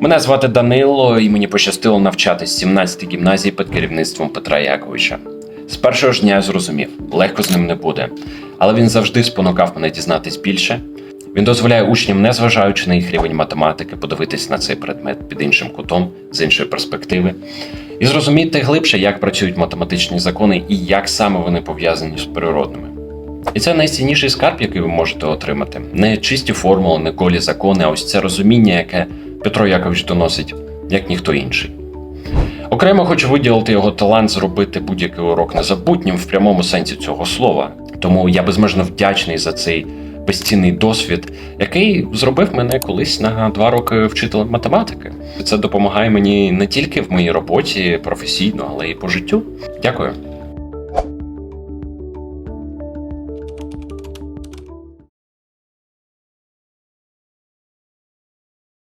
Мене звати Данило, і мені пощастило навчатись 17-й гімназії під керівництвом Петра Яковича. З першого ж дня я зрозумів, легко з ним не буде, але він завжди спонукав мене дізнатись більше. Він дозволяє учням, незважаючи на їх рівень математики, подивитись на цей предмет під іншим кутом, з іншої перспективи, і зрозуміти глибше, як працюють математичні закони і як саме вони пов'язані з природними. І це найцінніший скарб, який ви можете отримати. Не чисті формули, не колі закони, а ось це розуміння, яке Петро Якович доносить, як ніхто інший. Окремо хочу виділити його талант зробити будь-який урок незабутнім в прямому сенсі цього слова. Тому я безмежно вдячний за цей безцінний досвід, який зробив мене колись на два роки вчителем математики. Це допомагає мені не тільки в моїй роботі професійно, але й по життю. Дякую.